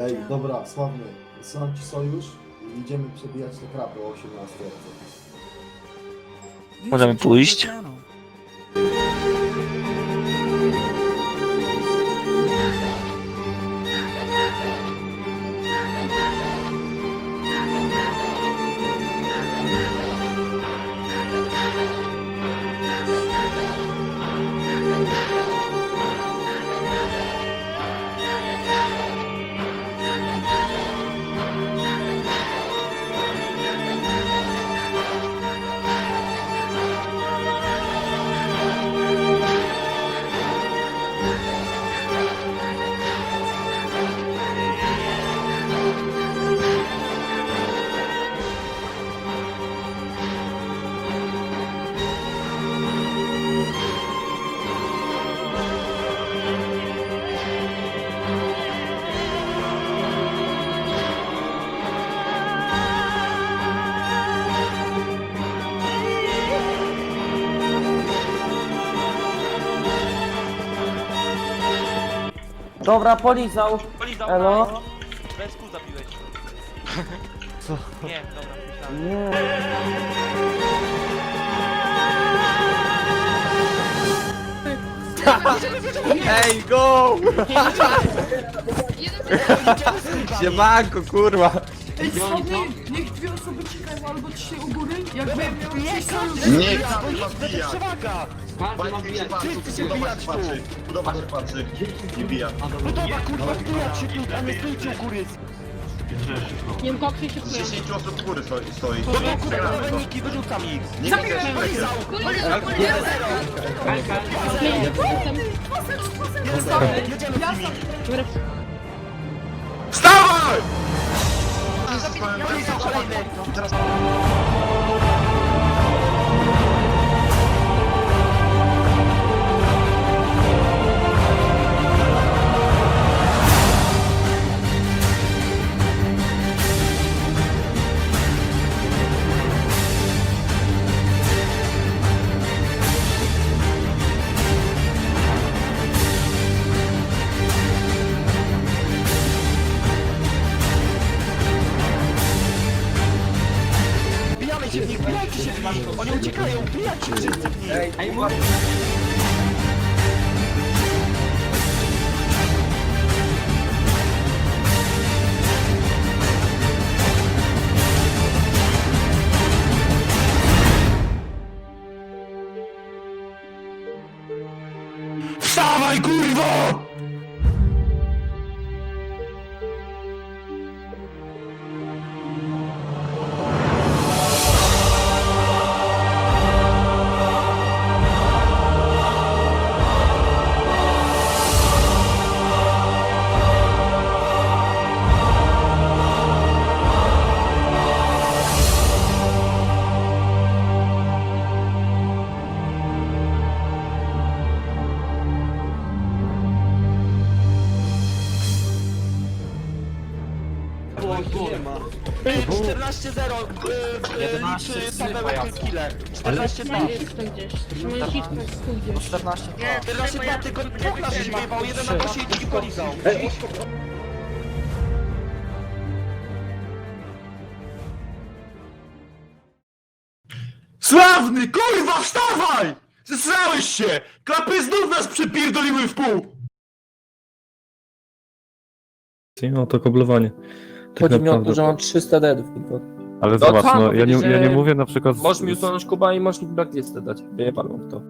Ej, dobra, sławny. Wysyłam ci sojusz i idziemy przebijać te krapy o 18. User Możemy pójść? Dobra, polizał. Polizał Elo? no. Bez kół zabiłeś. Co? Nie, dobra, myślałem. Nie. Ej, go! Siemanko, kurwa! Ej, sobie, niech dwie osoby czekają albo trzy u góry, jakby miał Nie, Przewaga! Budowa się patrzy, budowa się. Patrzy i bija. Budowa, kurwa, wbijać się tu, a nie stójcie u góry! Nie wiem, koksy się Z 10 osób góry stoi. To do kurwa, zawodniki, wyrzucam ich! Nie widzę, Polizał! Jedziemy. Z nimi! Wstawaj! 있었어요. 여기 있었어요. 들었어. Uciekają, pijaci kurwo! 14-0, yy, liczy Paweł Killer. 14-2. 14-2, tylko dwóch nas się wyjebał, jeden na pasie i drugi polizał. Sławny, kurwa, wstawaj! Zesrałeś się! Klapy znów nas przepierdoliły w pół! No to koblowanie. Tak Chodzi mi o to, naprawdę. że mam 300 deadów tylko. Ale No zobacz, tak, no, ja, nie, ja nie że mówię na przykład... z- Możesz mi usunąć Kuba i możesz mi blacklistę dać. Wyjebałem w to.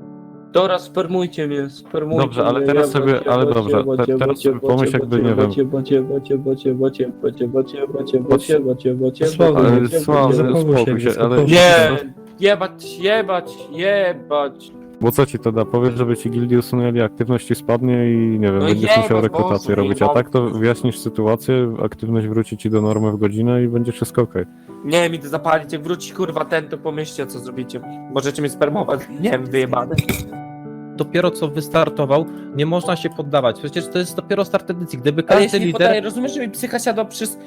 Dobra, spermujcie mnie, spermujcie Dobrze, ale mnie, teraz jebać, sobie- ale jebać, dobrze, jebać, te- jebać, teraz sobie jebać, pomyśl, jakby, nie jebać, wiem. jebać, jebać, jebać, jebać, jebać, jebać, jebać, jebać, jebać, jebać, jebać, Ale jebać, jebać. spokój się, ale... Nie! Jebać, jebać, jebać. Bo co ci to da? Powiedz, żeby ci gildii usunęli, aktywność ci spadnie i nie wiem, No będziesz musiał bo rekrutację robić, a tak to wyjaśnisz sytuację, aktywność wróci ci do normy w godzinę i będzie wszystko okej. Nie wiem, idę zapalić, jak wróci kurwa ten, to pomyślcie co zrobicie. Możecie mnie spermować. Nie wiem, wyjebane. dopiero co wystartował, nie można się poddawać. Przecież to jest dopiero start edycji. Gdyby Ale każdy nie lider... podaję, rozumiesz, że mi psycha siadła przez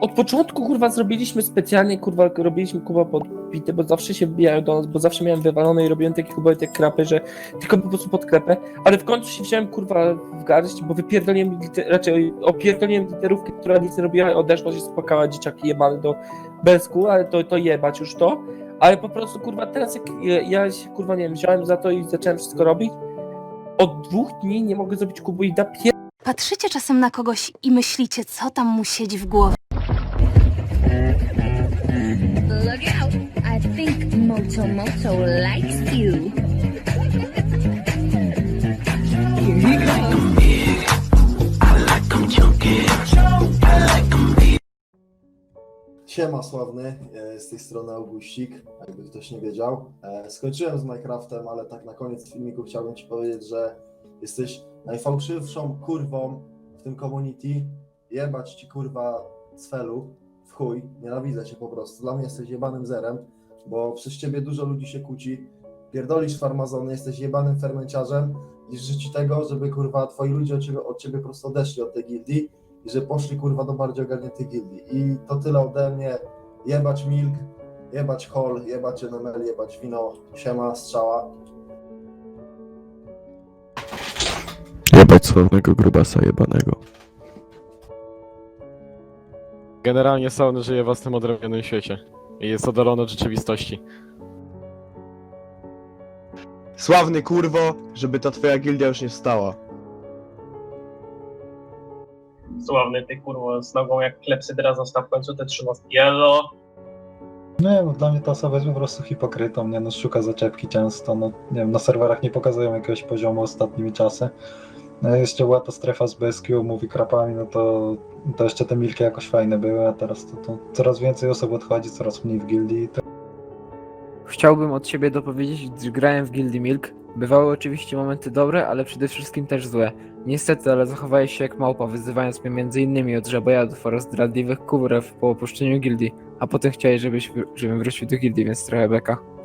od początku kurwa zrobiliśmy specjalnie, kurwa, robiliśmy kurwa podbity, bo zawsze się wbijają do nas, bo zawsze miałem wywalone i robiłem takie kurwa te krapy, że tylko po prostu pod klepę, ale w końcu się wziąłem kurwa w garść, bo wypierdoliłem, raczej opierdoliłem literówkę, która nic nie robiła, odeszła się spłakała dzieciaki jebane do bezku, ale to, to jebać już to, ale po prostu kurwa teraz jak ja, ja się kurwa nie wiem, wziąłem za to i zacząłem wszystko robić, od dwóch dni nie mogę zrobić kubu i da pier... Patrzycie czasem na kogoś i myślicie, co tam mu siedzi w głowie. Look out! I think Moto Moto likes you. Siema sławny, e, z tej strony Augustik, jakby ktoś nie wiedział. E, Skończyłem z Minecraftem, ale tak na koniec filmiku chciałbym Ci powiedzieć, że jesteś najfałszywszą kurwą w tym community. Jebać Ci kurwa cfelu, w chuj, nienawidzę Cię po prostu. Dla mnie jesteś jebanym zerem, bo przez Ciebie dużo ludzi się kłóci. Pierdolisz farmazony, jesteś jebanym fermenciarzem i życzę tego, żeby kurwa Twoi ludzie od Ciebie, od ciebie po prostu odeszli od tej gildii i że poszli kurwa do bardziej ogarniętych gildii. I to tyle ode mnie. Jebać milk, jebać hol, jebać NML, jebać wino, siema, strzała. Jebać sławnego grubasa jebanego. Generalnie Saun żyje w własnym odrobionym świecie i jest oddalony od rzeczywistości. Sławny kurwo, żeby ta twoja gildia już nie stała. Sławny ty kurwo z nogą jak klepsydra został w końcu te trzynastki elo. Nie, no dla mnie ta osoba jest po prostu hipokrytą, nie no, szuka zaczepki często, no nie wiem, na serwerach nie pokazują jakiegoś poziomu ostatnimi czasy. No, jeszcze była strefa z BSQ, mówi krapami, no to, to jeszcze te milki jakoś fajne były, a teraz to, to coraz więcej osób odchodzi, coraz mniej w gildii to Chciałbym od siebie dopowiedzieć, gdyż grałem w Guildy Milk. Bywały oczywiście momenty dobre, ale przede wszystkim też złe. Niestety, ale zachowałeś się jak małpa, wyzywając mnie m.in. od żabojadów oraz zdradliwych kurew po opuszczeniu gildii, a potem chciałeś, żebyś, żebym wrócił do gildii, więc trochę beka.